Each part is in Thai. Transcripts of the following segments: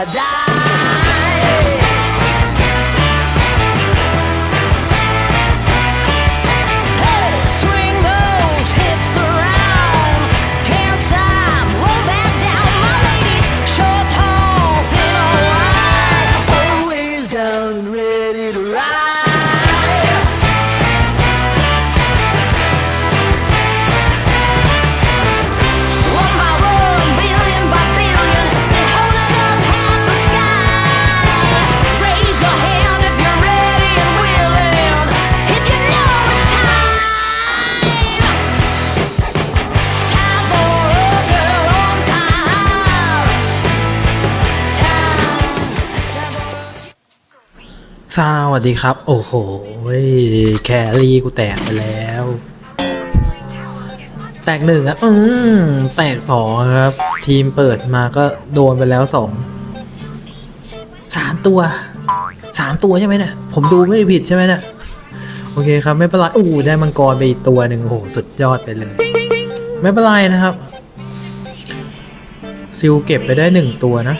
da da. วัสดีครับ โอ้โหแครี่กูแตกไปแล้ว แตกหนึ่งครับ อืมแตกสองครับ ทีมเปิดมาก็โดนไปแล้วสองสามตัวสามตัวใช่ไหมเนี่ยผมดูไม่ผิดใช่ไหมเนี่ยโอเคครับไม่เป็นไรอู้ได้มังกรไปอีกตัวหนึ่งโอ้โหสุดยอดไปเลย ไม่เป็นไรนะครับ ซิลเก็บไปได้หนึ่งตัวนะ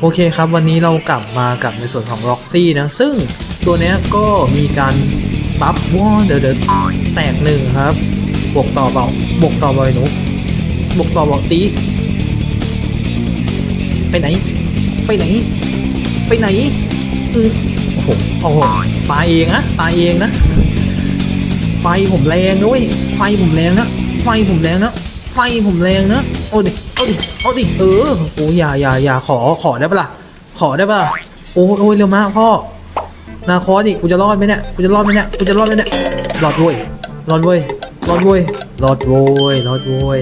โอเคครับ วันนี้เรากลับมากับในส่วนของ Roxy นะ ซึ่งตัวนี้ก็มีการบัฟว่าเดี๋ยวเดี๋ยวแตกหนึ่งครับ บวกต่อเบาบวกต่อเบอ้หนูบวกต่อเบาตี ไปไหน ไปไหน ไปไหนอือโอ้โหโอ้โหตายเองนะตายเองนะ ไฟผมแรงนะเว้ยไฟผมแรงนะ ไฟผมแรงนะ ไฟผมแรงนะโอ้ดิเอาดิเอาดิเออโอ้ยอย่าอย่าอย่าขอขอได้ปะล่ะขอได้ปะล่ะโอ้ยโอ้ยเร็วมากพ่อนาคอดิกูจะรอดไหมเนี่ยกูจะรอดไหมเนี่ยกูจะรอดไหมเนี่ยรอดเว้ยรอดเว้ยรอดเว้ยรอดโว้ยรอดโว้ย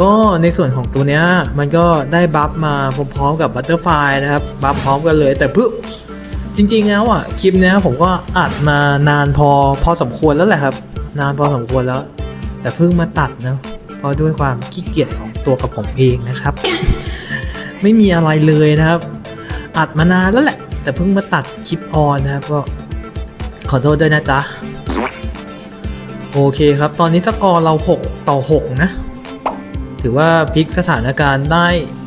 ก็ในส่วนของตัวเนี้ยมันก็ได้บัฟมาพร้อมๆกับบัตเตอร์ไฟนะครับบัฟพร้อมกันเลยแต่เพิ่จริงๆแล้วอะคลิปเนี้ยผมก็อัดมานานพอพอสมควรแล้วแหละครับ นานพอสมควรแล้ว แต่เพิ่งมาตัดนะ เพราะด้วยความขี้เกียจของตัวกับผมเองนะครับ ไม่มีอะไรเลยนะครับ อัดมานานแล้วแหละ แต่เพิ่งมาตัดคลิปออนนะครับก็ขอโทษด้วยนะจ๊ะ โอเคครับ ตอนนี้สกอร์เรา 6 ต่อ 6 นะ ถือว่าพลิกสถานการณ์ได้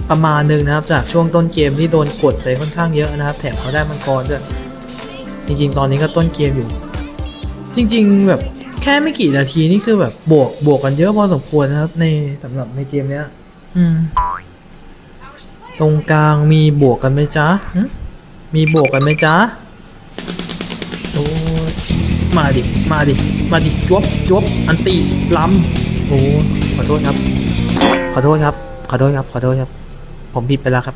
ประมาณหนึ่งนะครับ จากช่วงต้นเกมที่โดนกดไปค่อนข้างเยอะนะครับ แถมเขาได้มังกรด้วย จริงๆ ตอนนี้ก็ต้นเกมอยู่ จริง ๆ แบบ แค่ไม่กี่นาทีนี่คือแบบบวกบวกกันเยอะพอสมควรนะครับ ในสำหรับในเกมเนี้ย อืม ตรงกลางมีบวกกันไหมจ๊ะหึมีบวกกันไหมจ๊ะโอ้ยมาดิ มาดิ มาดิจวบจวบอันตีล้ำโอ้ขอโทษครับ ขอโทษครับ ขอโทษครับ ขอโทษครับ ผมผิดไปแล้วครับ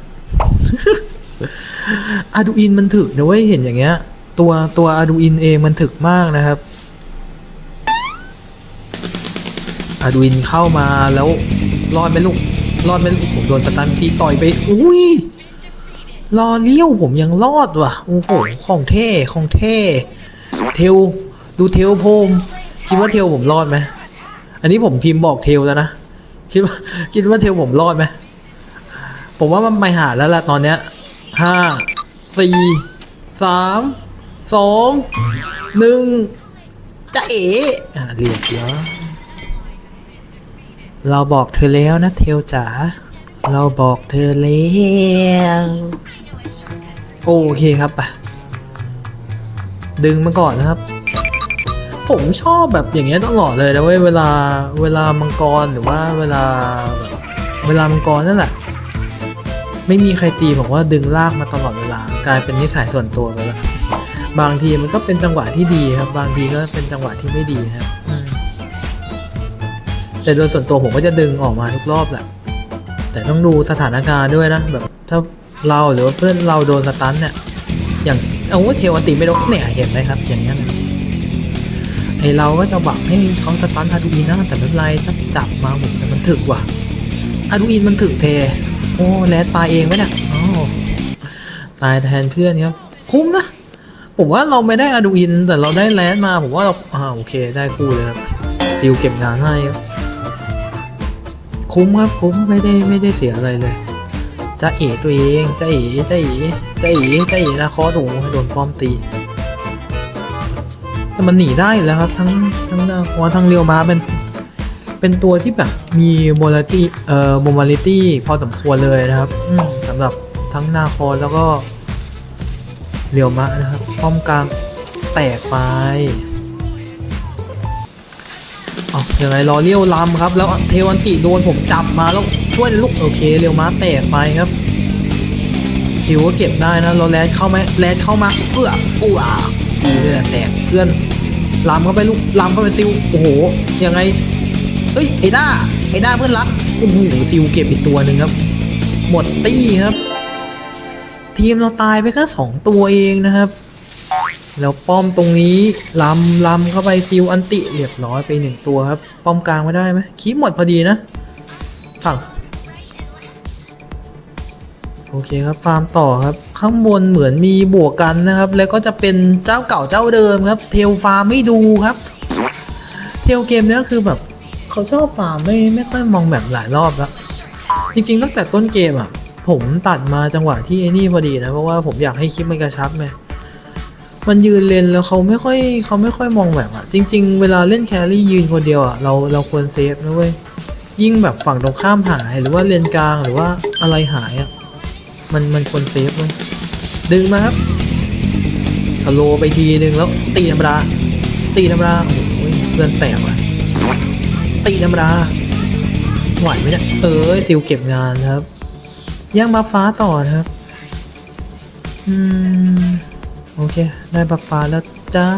อาดูอินมันถึกนะเว้ยเห็นอย่างเงี้ย ตัวตัวอาดูอินเองมันถึกมากนะครับ อดูอินเข้ามาแล้วรอดไหมลูกรอดไหมลูกผมโดนสตันทีต่อยไปอุ้ยรอเลี้ยวผมยังรอดว่ะโอ้โหของเท่ของเท่เทลดูเทลผมคิดว่าเทลผมรอดไหมอันนี้ผมพิมพ์บอกเทลแล้วนะคิดว่าคิดว่าเทลผมรอดไหมผมว่ามันไม่หาแล้วล่ะตอนเนี้ยห้าสี่สามสองหนึ่งจะเอ๋อะเรียบร้อย เราบอกเธอแล้วนะเทลจ๋า เราบอกเธอแล้วโอเคครับไปดึงมาก่อนนะครับ ผมชอบแบบอย่างเงี้ยตลอดเลยนะเว้ยเวลาเวลามังกรหรือว่าเวลาแบบเวลามังกรนั่นแหละ ไม่มีใครตีบอกว่าดึงลากมาตลอดเวลากลายเป็นนิสัยส่วนตัวไปแล้วบางทีมันก็เป็นจังหวะที่ดีครับ บางทีก็เป็นจังหวะที่ไม่ดีนะครับ แต่โดยส่วนตัวผมก็จะดึงออกมาทุกรอบแหละ แต่ต้องดูสถานการณ์ด้วยนะ แบบถ้าเราหรือว่าเพื่อนเราโดนสตันเนี่ย อย่างเอาว่าเทวันติไม่โดนเนี่ยเห็นไหมครับ อย่างเงี้นะไอเราก็จะบอกให้เขาสตันอาดูอินนะแต่ไม่เป็นไรถ้าจับมาผมแต่มันถึกว่ะอาดูอินมันถึกเท โอ้แลดตายเองไหมเนี่ยอ๋อตายแทนเพื่อนครับคุ้มนะผมว่าเราไม่ได้อาดูอิน แต่เราได้แลดมา ผมว่าเราอ่าโอเคได้คู่เลยครับซิลเก็บงานให้ครับ คุ้มครับคุ้มไม่ได้ไม่ได้เสียอะไรเลยจะเอ๋ตัวเองจะเอ๋จะเอ๋จะเอ๋จะเอ๋นะคอถูกโดนป้อมตี แต่มันหนีได้แล้วครับ ทั้งทั้งนาคอทั้งเรียวมาเป็น เป็นตัวที่แบบมีโมลิตี้เอ่อโมบิลิตี้พอสมควรเลยนะครับอืมสำหรับทั้งนาคอแล้วก็เรียวมะนะครับ ป้อมกลางแตกไป เอายังไงรอเลี้ยวลำครับ แล้วเทวันติโดนผมจับมาแล้วช่วยลูกโอเคเรียวมะแตกไปครับคิวก็เก็บได้นะเราแลดเข้าไหมแลดเข้ามาเอื้ออู้อะดีเลยแหละแตกเพื่อนลำเข้าไปลูกลำเข้าไปซิวโอ้โหยังไงเอ้ยไอ้ด้าไอ้ด้าเพื่อนรักโอ้โหซิวเก็บอีกตัวหนึ่งครับ หมดตี้ครับ ทีมเราตายไปแค่สองตัวเองนะครับ แล้วป้อมตรงนี้ลำลำเข้าไปซิวอันติเรียบร้อยไปหนึ่งตัวครับ ป้อมกลางไม่ได้ไหมคีบหมดพอดีนะฝั่งโอเคครับฟาร์มต่อครับ ข้างบนเหมือนมีบวกกันนะครับ แล้วก็จะเป็นเจ้าเก่าเจ้าเดิมครับ เทลฟาร์มไม่ดูครับ เทลเกมเนี้ยคือแบบเขาชอบฟาร์มไม่ไม่ค่อยมองแบบหลายรอบแล้วจริงๆตั้งแต่ต้นเกมอะผมตัดมาจังหวะที่ไอ้นี่พอดีนะเพราะว่าผมอยากให้คลิปมันกระชับไง มันยืนเลนแล้วเขาไม่ค่อยเขาไม่ค่อยมองแบบอะจริง ๆ เวลาเล่นแครี่ยืนคนเดียวอะเราเราควรเซฟนะเว้ยยิ่งแบบฝั่งตรงข้ามหายหรือว่าเลนกลางหรือว่าอะไรหายอะมันมันควรเซฟเลยดึงมาครับสโลไปทีนึงแล้วตีธรรมดาตีธรรมดาโอ้ยเพื่อนแตกว่ะตีธรรมดาไหวไหมเนี่ยเออซิลเก็บงานครับย่างบัฟฟ้าต่อครับ อืม โอเค ได้บัฟฟ้าแล้วจ้า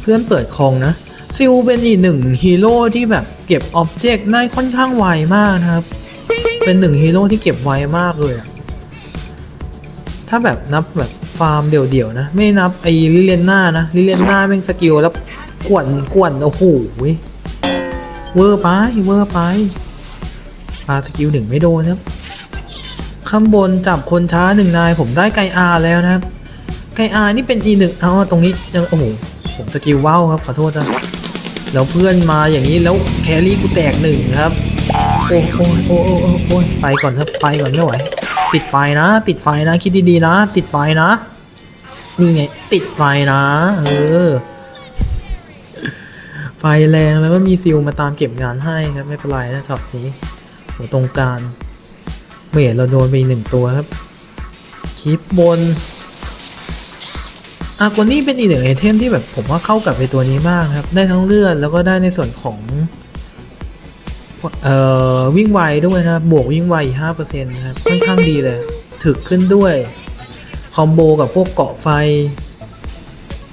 เพื่อนเปิดคองนะ ซิลเป็นอีกหนึ่งฮีโร่ที่แบบเก็บอ็อบเจกต์ได้ค่อนข้างไวมากนะครับ เป็นหนึ่งฮีโร่ที่เก็บไวมากเลยอะถ้าแบบนับแบบฟาร์มเดี่ยวๆนะ ไม่นับไอ้ลิเลนหน้านะลิเลนหน้าแม่งสกิลแล้วกวนกวนโอ้โหเว้ยเวอร์ไปเวอร์ไปปาสกิลหนึ่งไม่โดนครับ ข้างบนจับคนช้าหนึ่งนาย ผมได้ไกอาแล้วนะครับ ไกอานี่เป็น G หนึ่งเอาตรงนี้ยังโอ้โหผมสกิลว้าวครับขอโทษนะแล้วเพื่อนมาอย่างนี้แล้วแครี่กูแตกหนึ่งครับ โอ้โอ้โอ้โอ้โอ้โอ้ยไปก่อนครับไปก่อนไม่ไหวติดไฟนะ ติดไฟนะ คิดดีๆนะ ติดไฟนะ นี่ไง ติดไฟนะเออไฟแรงแล้วก็มีซิลมาตามเก็บงานให้ครับไม่เป็นไรนะช็อตนี้หัวตรงกลาง เมทเราโดนไปหนึ่งตัวครับคลิปบนอากวนี่เป็นอีกหนึ่งไอเทมที่แบบผมว่าเข้ากับไอตัวนี้มากครับ ได้ทั้งเลือดแล้วก็ได้ในส่วนของเอ่อวิ่งไวด้วยนะครับ บวกวิ่งไวอีกห้าเปอร์เซ็นต์นะครับค่อนข้างดีเลย ถึกขึ้นด้วย คอมโบกับพวกเกาะไฟ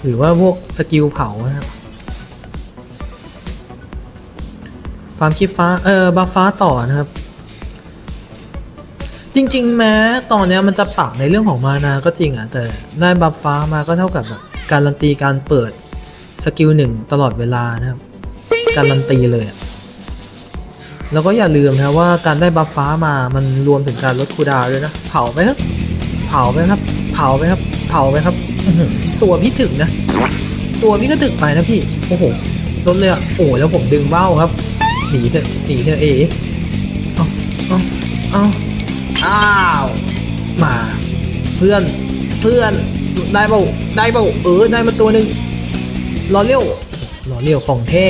หรือว่าพวกสกิลเผานะครับฟาร์มชิปฟ้า เออบัฟฟ้าต่อนะครับ จริง ๆ แม้ตอนนี้มันจะปรับในเรื่องของมานาก็จริงอะแต่ได้บัฟฟ้ามาก็เท่ากับแบบการันตีการเปิดสกิลหนึ่งตลอดเวลานะครับ การันตีเลยอะแล้วก็อย่าลืมนะว่าการได้บัฟฟ้ามามันรวมถึงการลดคูดาวด้วยนะ เผาไปครับ เผาไปครับ เผาไปครับ เผาไปครับ ตัวพี่ถึงนะ ตัวพี่ก็ถึกไปนะพี่ โอ้โหลดเลยอะโอ้แล้วผมดึงเบ้าครับ หนีเถอะ หนีเถอะเอ๋เอาเอาเอา อ้าว มา เพื่อน เพื่อน ได้เปล่าได้เปล่าเออ ได้มาตัวหนึ่งรอเลี้ยวรอเลี้ยวของแท้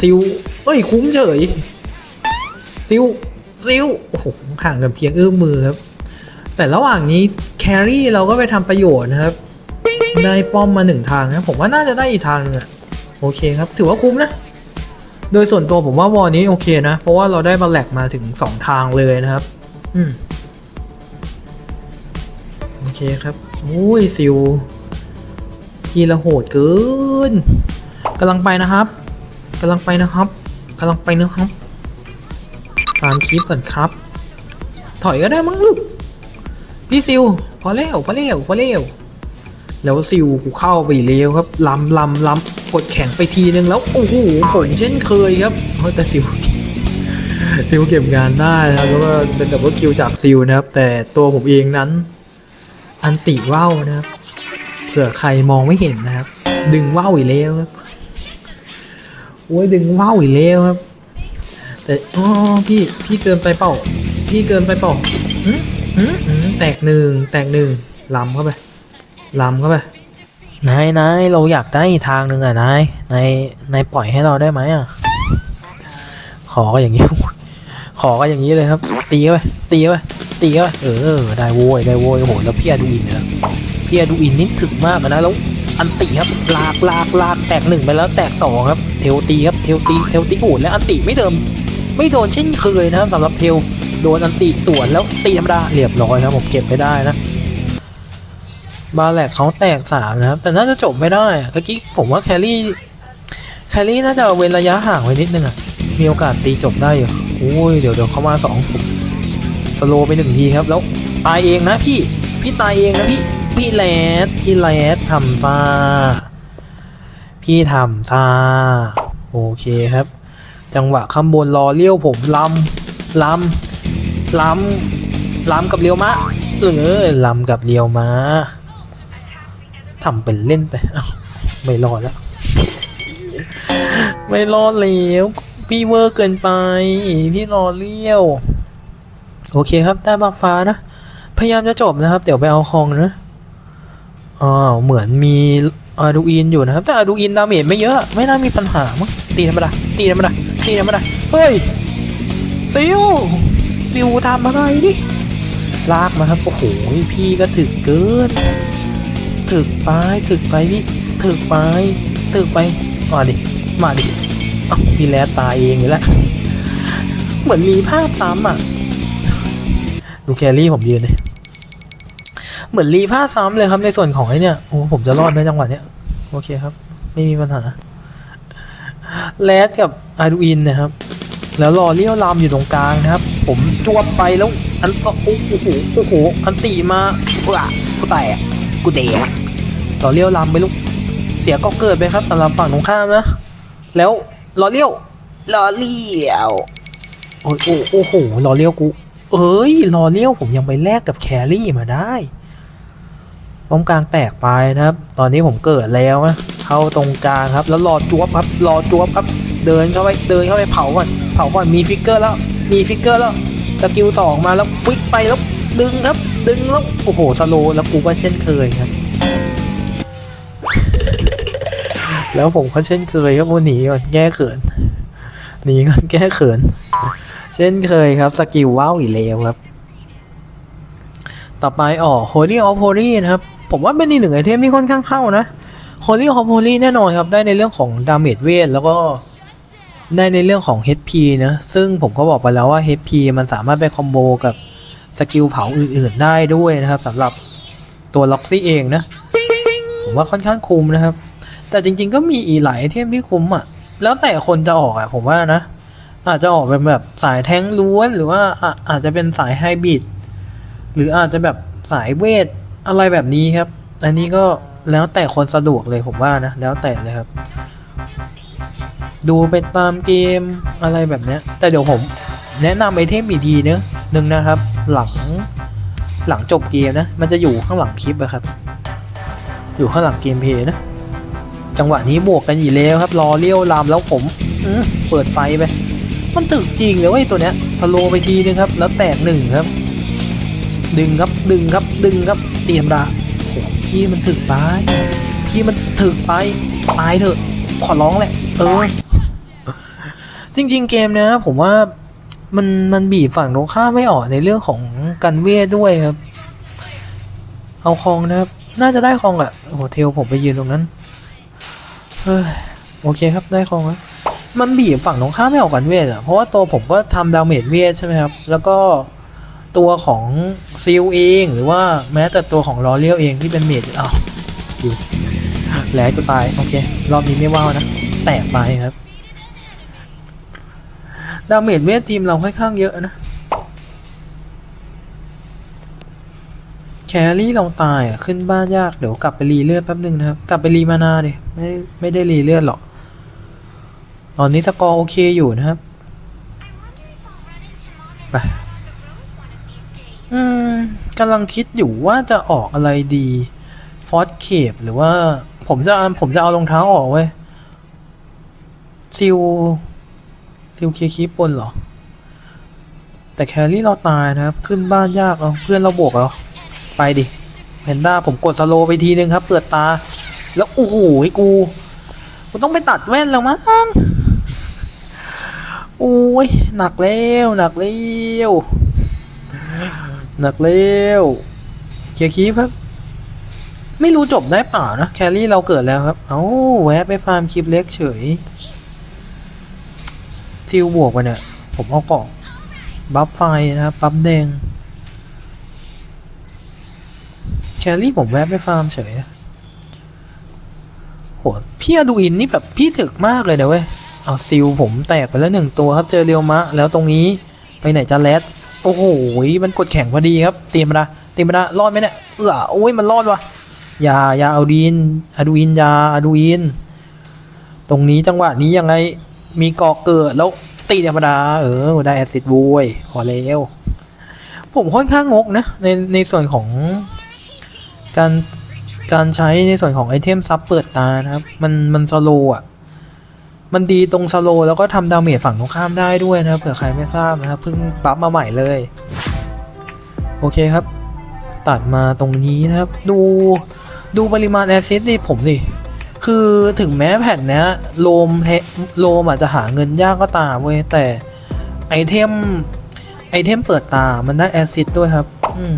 ซิวเอ้ย คุ้มเฉย ซิวซิวโอ้โห ห่างกันเพียงเอื้อมมือครับ แต่ระหว่างนี้แครี่เราก็ไปทำประโยชน์นะครับ ได้ป้อมมาหนึ่งทางนะ ผมว่าน่าจะได้อีกทางหนึงอะโอเคครับ ถือว่าคุ้มนะ โดยส่วนตัวผมว่าวอนี้โอเคนะ เพราะว่าเราได้บาแลกมาถึง 2 ทางเลยนะครับ อืม เคครับอุ้ยซิวทีละโหดเกินกำลังไปนะครับกำลังไปนะครับกำลังไปนะครับฟามคลิปก่อนครับ ถอยก็ได้มั้งลูกพี่ซิวพอแล้วพอแล้วพอแล้วแล้วซิวกูเข้าไปเร็วครับลำลำลำกดแข่งไปทีนึงแล้วโอ้โหผมเช่นเคยครับแต่ซิวซิวเก็บงานได้นะครับแล้วก็เป็นดับเบิลคิวจากซิวนะครับ แต่ตัวผมเองนั้น อันติว่าวนะครับ เผื่อใครมองไม่เห็นนะครับ ดึงว่าวอีกแล้วครับโอ้ยดึงว่าวอีกแล้วครับ แต่อ๋อพี่พี่เกินไปเปล่า พี่เกินไปเปล่าหืมหืมหืมแตกหนึ่งแตกหนึ่งลำเข้าไปลำเข้าไปนายนายเราอยากได้อีกทางหนึ่งอะนายนายนายปล่อยให้เราได้ไหมอะ ขอก็อย่างนี้ ขอก็อย่างนี้เลยครับ ตีไปตีไป ตีเข้าไปเออได้โว้ยได้โว้ยโอ้โหแล้วพี่อดูอินเนี่ยนะพี่อดูอินนี่ถึกมากนะแล้วอันติครับลากลากลากแตกหนึ่งไปแล้วแตกสองครับเทลตีครับเทลตีเทลตีโอ้แล้วอันติไม่เดิม ไม่โดนเช่นเคยนะครับสำหรับเทลโดนอันติสวนแล้วตีธรรมดาเรียบร้อยครับผมเก็บไปได้นะบาแลกเขาแตกสามนะครับแต่น่าจะจบไม่ได้เมื่อกี้ผมว่าแครี่แครี่น่าจะเว้นระยะห่างไว้นิดนึงอะมีโอกาสตีจบได้อยู่โอ้ยเดี๋ยวเดี๋ยวเขามาสองผม สโลไปหนึ่งทีครับ แล้วตายเองนะพี่ พี่ตายเองนะพี่ พี่แรดพี่แรดทำซาพี่ทำซาโอเคครับ จังหวะข้างบนรอเลี้ยวผมลำลำลำลำกับเลี้ยวมะเออลำกับเลี้ยวมาทำเป็นเล่นไปไม่รอดแล้ว ไม่รอดแล้วพี่เวอร์เกินไป พี่รอเลี้ยว โอเคครับได้บัฟฟ้านะ พยายามจะจบนะครับ เดี๋ยวไปเอาคองนะอ๋อเหมือนมีอาดูอินอยู่นะครับ แต่อาดูอินดาเมจไม่เยอะ ไม่น่ามีปัญหามั้งตีธรรมดาตีธรรมดาตีธรรมดาเฮ้ยซิวซิวทำอะไรดิลากมาครับโอ้โหพี่ก็ถึกเกิน ถึกไปถึกไปพี่ถึกไปถึกไปมาดิมาดิเอ้าพี่แลตายเองอยู่แล้วเหมือนมีภาพซ้ำอะ ดูแครี่ผมยืนเลยเหมือนรีภาพซ้ำเลยครับในส่วนของไอ้เนี่ยโอ้ผมจะรอดไหมจังหวะเนี้ยโอเคครับ ไม่มีปัญหาแรดกับอาดูอินนะครับ แล้วรอเลี้ยวลามอยู่ตรงกลางนะครับ ผมจวบไปแล้วอันโอ้โหโอ้โหอันตีมาเออกูแตกกูเดะรอเลี้ยวลามไปลูกเสียก็เกิดไปครับสำหรับฝั่งตรงข้ามนะ แล้วรอเลี้ยวรอเลี้ยวโอ้ยโอ้โอ้โหรอเลี้ยวกู เอ้ยรอเลี้ยวผมยังไปแลกกับแครี่มาได้ป้อมกลางแตกไปนะครับ ตอนนี้ผมเกิดแล้วนะเข้าตรงกลางครับ แล้วรอจวบครับ รอจวบครับ เดินเข้าไป เดินเข้าไปเผาก่อน เผาก่อน มีฟิกเกอร์แล้ว มีฟิกเกอร์แล้ว สกิลสองมาแล้วฟิกไปแล้วดึงครับ ดึงแล้ว โอ้โห สโลแล้วกูก็เช่นเคยครับ แล้วผมก็เช่นเคยครับโมหนีก่อนแก้เขิน หนีก่อนแก้เขิน ช่นเคยครับสกิลว้าวอีกแล้วครับ ต่อไปอ๋อ Holy of Holy นะครับ ผมว่าเป็นอีกหนึ่งไอเทมที่ค่อนข้างเข้านะ Holy of Holy แน่นอนครับ ได้ในเรื่องของดาเมจเวทแล้วก็ได้ในเรื่องของ HP นะ ซึ่งผมก็บอกไปแล้วว่า HP มันสามารถไปคอมโบกับสกิลเผาอื่นๆได้ด้วยนะครับสำหรับตัวล็อกซี่เองนะ ผมว่าค่อนข้างคุ้มนะครับ แต่จริงๆก็มีอีหลายไอเทมที่คุ้มอะ แล้วแต่คนจะออกอะผมว่านะ อาจจะออกเป็นแบบสายแท้งล้วน หรือว่าอาจจะเป็นสายไฮบริดหรืออาจจะแบบสายเวทอะไรแบบนี้ครับ อันนี้ก็แล้วแต่คนสะดวกเลยผมว่านะ แล้วแต่เลยครับ ดูไปตามเกมอะไรแบบนี้แต่เดี๋ยวผมแนะนำไอเทมอีกทีนึงหนึ่งนะครับ หลังหลังจบเกมนะ มันจะอยู่ข้างหลังคลิปอะครับ อยู่ข้างหลังเกมเพย์นะ จังหวะนี้บวกกันอีกแล้วครับ รอเลี้ยวลามแล้วผมเปิดไฟไป มันตึกจริงเลยเว้ยตัวเนี้ยสโลไปทีนึงครับ แล้วแตกหนึ่งครับ ดึงครับดึงครับดึงครับตีธรรมดาโอ้โหพี่มันถึกไปพี่มันถึกไปตายเถอะ ขอร้องแหละเออจริง ๆ เกมนี้ยผมว่ามันมันบีบฝั่งตรงข้ามไม่ออกในเรื่องของการเวทด้วยครับ เอาคองนะครับ น่าจะได้คองอะโอ้โหเทลผมไปยืนตรงนั้นเฮ้ยโอเคครับได้คองแล้ว มันบีบฝั่งตรงข้ามไม่ออกกันเวทอะเพราะว่าตัวผมก็ทำดาเมจเวทใช่ไหมครับ แล้วก็ตัวของซิลเองหรือว่าแม้แต่ตัวของลอเรียลเองที่เป็นเมจอ้าวซิลแหลกกูตายโอเค รอบนี้ไม่ว่าวนะ แตกไปครับ ดาเมจเวททีมเราค่อนข้างเยอะนะแครี่เราตายอะขึ้นบ้านยากเดี๋ยวกลับไปรีเลือดแป๊บนึงนะครับ กลับไปรีมานาดิไม่ไม่ได้รีเลือดหรอก ตอนนี้สกอร์โอเคอยู่นะครับไปอืมกำลังคิดอยู่ว่าจะออกอะไรดีฟอสเคปหรือว่าผมจะผมจะเอารองเท้าออกเว้ยซิลซิลเคคีปนเหรอ แต่แครี่เราตายนะครับ ขึ้นบ้านยากเอาเพื่อนเราบวกเอาไปดิแพนด้าผมกดสโลไปทีนึงครับ เปิดตา แล้วโอ้โหกูกูต้องไปตัดแว่นแล้วมั้ง โอ้ยหนักแล้วหนักแล้วหนักเร็วเคียร์คีฟครับ ไม่รู้จบได้เปล่านะแครี่เราเกิดแล้วครับ เอ้าแวะไปฟาร์มคลิปเล็กเฉยซิลบวกไปเนี่ย ผมเอาเกาะบัฟไฟนะครับบัฟแดงแครี่ผมแวะไปฟาร์มเฉยโหพี่อดูอินนี่แบบพี่ถึกมากเลยนะเว้ย เอาซิลผมแตกไปแล้วหนึ่งตัวครับเจอเรียวมะ แล้วตรงนี้ไปไหนจะแรดโอ้โหมันกดแข่งพอดีครับเตรียมมาละเตรียมมาละรอดไหมเนี่ยเออโอ้ยมันรอดวะยายาเอาดีนอะดูอินยาอะดูอินตรงนี้จังหวะนี้ยังไงมีเกาะเกิดแล้วตีธรรมดาเออได้แอซิดบูยขอแล้วผมค่อนข้างงกนะในในส่วนของการการใช้ในส่วนของไอเทมซับเปิดตานะครับ มันมันสโลอะ มันดีตรงสโลแล้วก็ทำดาเมจฝั่งตรงข้ามได้ด้วยนะเผื่อใครไม่ทราบนะครับเพิ่งบัฟมาใหม่เลย โอเคครับ ตัดมาตรงนี้นะครับ ดูดูปริมาณแอซิดดิผมดิคือถึงแม้แผ่นเนี้ยโลมเทโลมอาจจะหาเงินยากก็ตามเว้ยแต่ไอเทมไอเทมเปิดตา มันได้แอซิดด้วยครับ อืม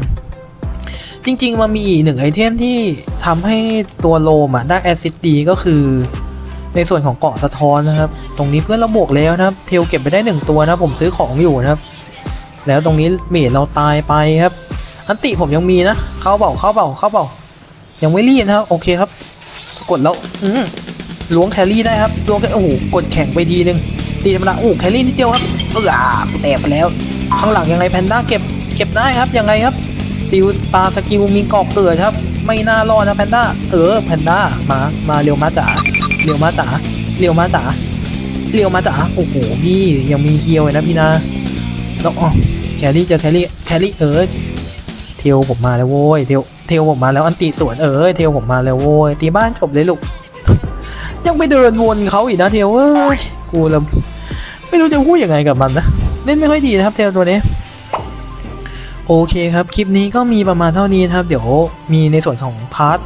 จริง ๆ มันมีอีกหนึ่งไอเทมที่ทำให้ตัวโลมอะได้แอซิดดีก็คือ ในส่วนของเกาะสะท้อนนะครับ ตรงนี้เพื่อนเราบวกแล้วนะครับ เทลเก็บไปได้หนึ่งตัวนะผมซื้อของอยู่นะครับ แล้วตรงนี้เมดเราตายไปครับ อันติผมยังมีนะ เข้าเบาเข้าเบาเข้าเบายังไม่รีบนะครับ โอเคครับ กดแล้วอืมล้วงแครี่ได้ครับล้วงแค่โอ้โหกดแข่งไปทีนึงตีธรรมดาโอ้แครี่นิดเดียวครับเออแตกไปแล้ว ข้างหลังยังไงแพนด้าเก็บเก็บได้ครับยังไงครับซิลปาสกิลมีกรอบเกิดครับ ไม่น่ารอดนะแพนด้าเออแพนด้ามามาเร็วมาจ๋า เร็วมาจ๋าเร็วมาจ๋าเร็วมาจ๋าโอ้โหพี่ยังมีเคียวเลยนะพี่นะแล้วอ๋อแครี่เจอแครี่แครี่เออเทลผมมาแล้วโว้ยเทลเทลผมมาแล้วอันติสวนเออเทลผมมาแล้วโว้ยตีบ้านจบเลยลูกยังไปเดินวนเขาอีกนะเทลเอ้ยกูแล้วไม่รู้จะพูดยังไงกับมันนะเล่นไม่ค่อยดีนะครับเทลตัวนี้โอเคครับ คลิปนี้ก็มีประมาณเท่านี้นะครับ เดี๋ยวมีในส่วนของพาร์ท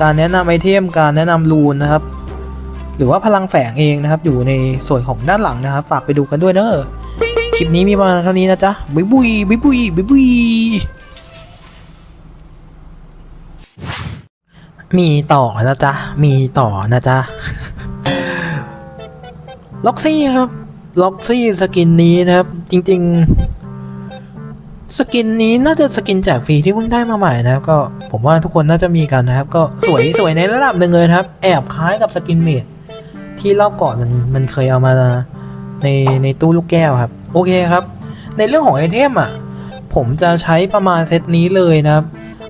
การแนะนำไอเทม การแนะนำรูนนะครับ หรือว่าพลังแฝงเองนะครับ อยู่ในส่วนของด้านหลังนะครับ ฝากไปดูกันด้วยเนอะคลิปนี้มีประมาณเท่านี้นะจ๊ะบุยบุยบุยบุยบุยบุยมีต่อนะจ๊ะ มีต่อนะจ๊ะ ล็อกซี่ครับ ล็อกซี่สกินนี้นะครับ จริง ๆ สกินนี้น่าจะสกินแจกฟรีที่เพิ่งได้มาใหม่นะครับ ก็ผมว่าทุกคนน่าจะมีกันนะครับ ก็สวยสวยในระดับหนึ่งเลยนะครับ แอบคล้ายกับสกินเมด ที่รอบก่อนมันมันเคยเอามาในในตู้ลูกแก้วครับ โอเคครับ ในเรื่องของไอเทมอะ ผมจะใช้ประมาณเซตนี้เลยนะครับ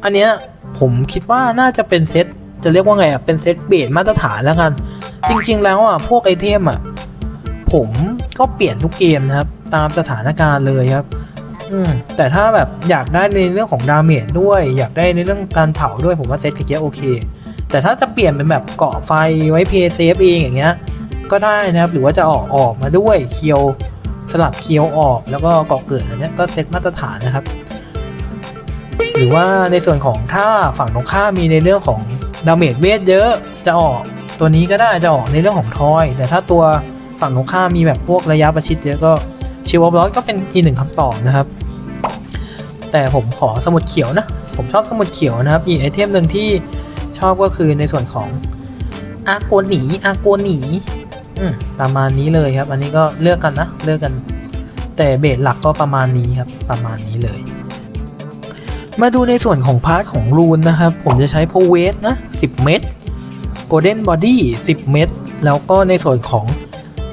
อันเนี้ยผมคิดว่าน่าจะเป็นเซตจะเรียกว่าไงอะเป็นเซตเบสมาตรฐานแล้วกัน จริง ๆ แล้วอะพวกไอเทมอะผมก็เปลี่ยนทุกเกมนะครับ ตามสถานการณ์เลยครับอืมแต่ถ้าแบบอยากได้ในเรื่องของดาเมจด้วย อยากได้ในเรื่องการเผาด้วยผมว่าเซตเกียโอเค แต่ถ้าจะเปลี่ยนเป็นแบบเกาะไฟไว้เพย์เซฟเองอย่างเงี้ยก็ได้นะครับหรือว่าจะออกออกมาด้วยเคียวสลับเคียวออกแล้วก็เกาะเกิดอันเนี้ยก็เซตมาตรฐานนะครับ หรือว่าในส่วนของถ้าฝั่งตรงข้ามมีในเรื่องของดาเมจเวทเยอะจะออกตัวนี้ก็ได้จะออกในเรื่องของทอย แต่ถ้าตัวฝั่งตรงข้ามมีแบบพวกระยะประชิดเยอะก็ชิวอฟร้อยก็เป็นอีกหนึ่งคำตอบนะครับ แต่ผมขอสมุดเขียวนะ ผมชอบสมุดเขียวนะครับ อีกไอเทมหนึ่งที่ ชอบก็คือในส่วนของอาโกหนีอาโกหนีประมาณนี้เลยครับ อันนี้ก็เลือกกันนะเลือกกัน แต่เบสหลักก็ประมาณนี้ครับ ประมาณนี้เลย มาดูในส่วนของพาร์ทของรูนนะครับ ผมจะใช้โพเวสนะ 10 เม็ด Golden Body 10 เม็ดแล้วก็ในส่วนของ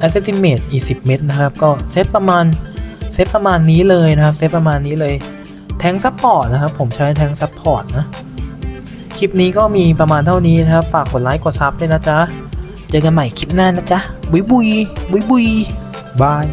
Assassinate อีก10 เม็ดนะครับ ก็เซตประมาณเซตประมาณนี้เลยนะครับเซตประมาณนี้เลย แทงซัพพอร์ตนะครับ ผมใช้แทงซัพพอร์ตนะ คลิปนี้ก็มีประมาณเท่านี้นะครับ ฝากกดไลค์กดซับด้วยนะจ๊ะ เจอกันใหม่คลิปหน้านะจ๊ะ บุยบุยบุยบุยบาย